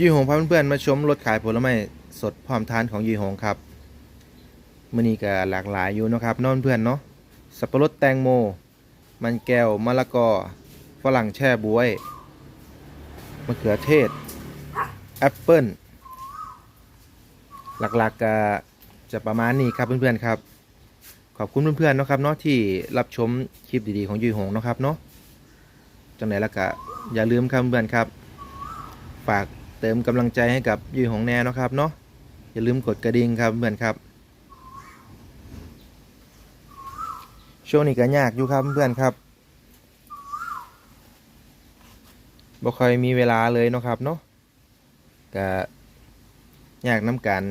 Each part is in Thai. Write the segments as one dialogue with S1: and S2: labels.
S1: ยี่หงพาเพื่อนๆมาชมรถขายผลไม้สดพร้อมทานของยี่หงครับมื้อนี้ก็หลากหลายอยู่นะครับน้องเพื่อนเนาะสับปะรดแตงโม มันแก้วมะละกอฝรั่งแช่บวยมะเขือเทศแอปเปิ้ลหลักๆก็จะประมาณนี้ครับเพื่อนๆครับ ขอบคุณเพื่อนๆนะครับเนาะที่รับชมคลิปดีๆของยี่หงเนาะครับเนาะจังไหนล้วก็อย่าลืมครับเพื่อนๆครับ ฝาก เติมกำลังใจให้กับยูของแนนะครับเนาะอย่าลืมกดกระดิ่งครับเพื่อนครับ ช่วงนี้ก็ยากอยู่ครับเพื่อนครับบ่ค่อยมีเวลาเลยเนาะครับเนาะก็ยากน้ำการ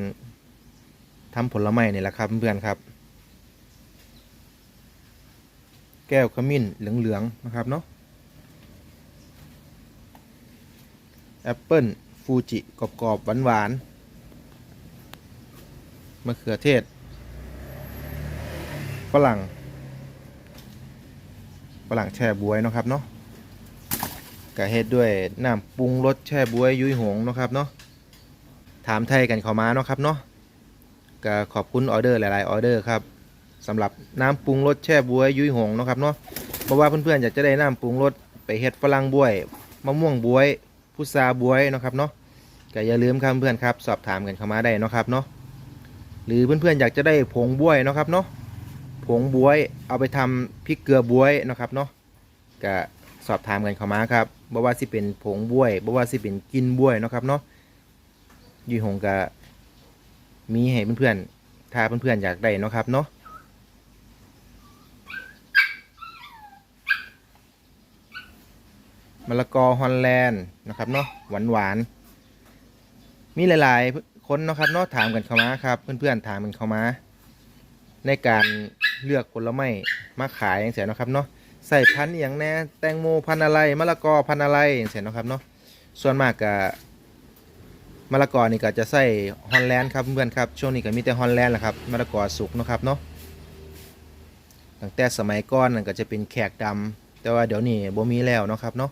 S1: ทำผลไม้นี่แหละครับเพื่อนครับ แก้วขมิ้นเหลืองๆนะครับเนาะแอปเปิ้ล ฟูจิกรอบๆหวานๆมะเขือเทศฝรั่งฝรั่งแช่บวยนะครับเนาะกะเฮ็ดด้วยน้ำปรุงรสแช่บวยยุ้ยหงนะครับเนาะถามไทยกันเข้ามาเนาะครับเนาะก็ขอบคุณออเดอร์หลายๆออเดอร์ครับสำหรับน้ำปรุงรสแช่บวยยุ้ยหงนะครับเนาะเพราะว่าเพื่อนๆอยากจะได้น้ำปรุงรสไปเฮ็ดฝรั่งบวยมะม่วงบวยพุทราบวยนะครับเนาะ ก็อย่าลืมครับเพื่อนครับ สอบถามกันเข้ามาได้นะครับเนาะหรือเพื่อนๆอยากจะได้ผงบวยนะครับเนาะผงบวยเอาไปทำพริกเกลือบวยนะครับเนาะก็สอบถามกันเข้ามาครับบ่ว่าสิเป็นผงบวยบ่ว่าสิเป็นกินบวยนะครับเนาะยี่หงก็มีให้เพื่อนๆถ้าเพื่อนๆอยากได้นะครับเนาะมะละกอฮอลแลนด์นะครับเนาะหวานหวาน มีหลาย ๆ คนนะครับเนาะถามกันเข้ามาครับ เพื่อนๆถามกันเข้ามา ในการเลือกผลไม้มาขายอย่างเสียนะครับเนาะใส่พันธุ์อย่างแน่แตงโมพันธุ์อะไรมะละกอพันธุ์อะไรอย่างเสียนะครับเนาะส่วนมากก็มะละกอนี่ก็จะใส่ฮอลแลนด์ครับเพื่อนครับช่วงนี้ก็มีแต่ฮอลแลนด์แหละครับมะละกอสุกนะครับเนาะตั้งแต่สมัยก่อนนั่นก็จะเป็นแขกดำแต่ว่าเดี๋ยวนี้บ่มีแล้วนะครับเนาะ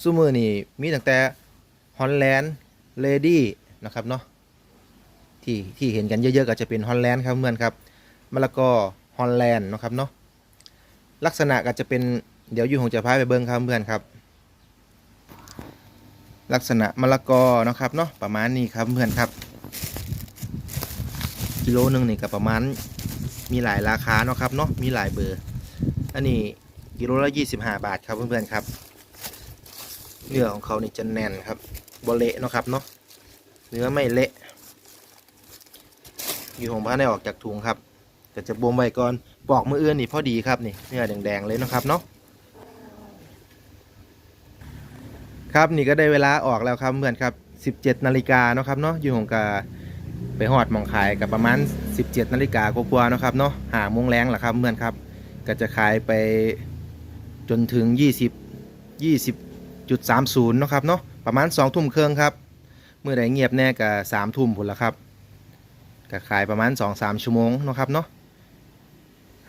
S1: ซูมือนี่มีตั้งแต่ฮอลแลนด์เลดี้ นะครับเนาะที่ที่เห็นกันเยอะๆก็จะเป็นฮอลแลนด์ครับเพื่อนครับมะละกอฮอลแลนด์นะครับเนาะลักษณะก็จะเป็นเดี๋ยวอยู่ของจะพาไปเบิ้งครับเพื่อนครับ ลักษณะมะละกอนะครับเนาะประมาณนี้ครับเพื่อนครับ กิโลหนึ่งนี่ก็ประมาณมีหลายราคาเนาะครับเนาะมีหลายเบอร์ อันนี้กิโลละ25 บาทครับเพื่อนๆครับ เนื้อของเขานี่จะแน่นครับบเละเนาะครับเนาะ เนื้อไม่เละ อยู่ของผ้าได้ออกจากถุงครับก็จะบ่มไว้ก่อนปอกมืออื่นนี่พอดีครับนี่เนื้อแดงๆเลยนะครับเนาะครับนี่ก็ได้เวลาออกแล้วครับเพื่อนครับ 17นาฬิกาเนาะครับเนาะอยู่ของกาไปหอดมองขายกับประมาณ 17นาฬิกากว่าๆเนาะครับเนาะหาโมงแรงแหละครับเพื่อนครับ ก็จะขายไปจนถึง 20 20จุดสามศูนาะครับเนาะประมาณสองทุ่มเครื่องครับ เมื่อใดเงียบแน่ก็สามทุ่มผลละครับก็ขายประมาณสองสามชั่วโมงนะครับเนาะ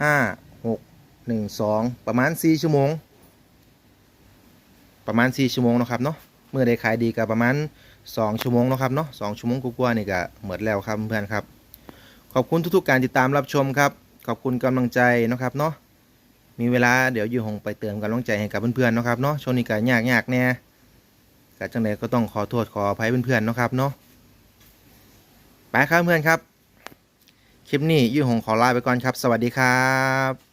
S1: ห้าหกหนึ่งสองประมาณสี่ชั่วโมง ประมาณสี่ชั่วโมงนะครับเนาะเมื่อใดขายดีก็ประมาณสองชั่วโมงนะครับเนาะสองชั่วโมงกว่าๆนี่ก็หมดแล้วครับเพื่อนครับ ขอบคุณทุกๆการติดตามรับชมครับ ขอบคุณกำลังใจนะครับเนาะมีเวลาเดี๋ยวอยู่หงไปเติมกำลังใจให้กับเพื่อนๆนะครับเนาะช่วงนี้ก็ยากยากๆแน่ กจังใดก็ต้องขอโทษขออภัยเพื่อนๆเนาะครับเนาะไปครับเพื่อนครับ คลิปนี้ยู่หงขอลาไปก่อนครับ สวัสดีครับ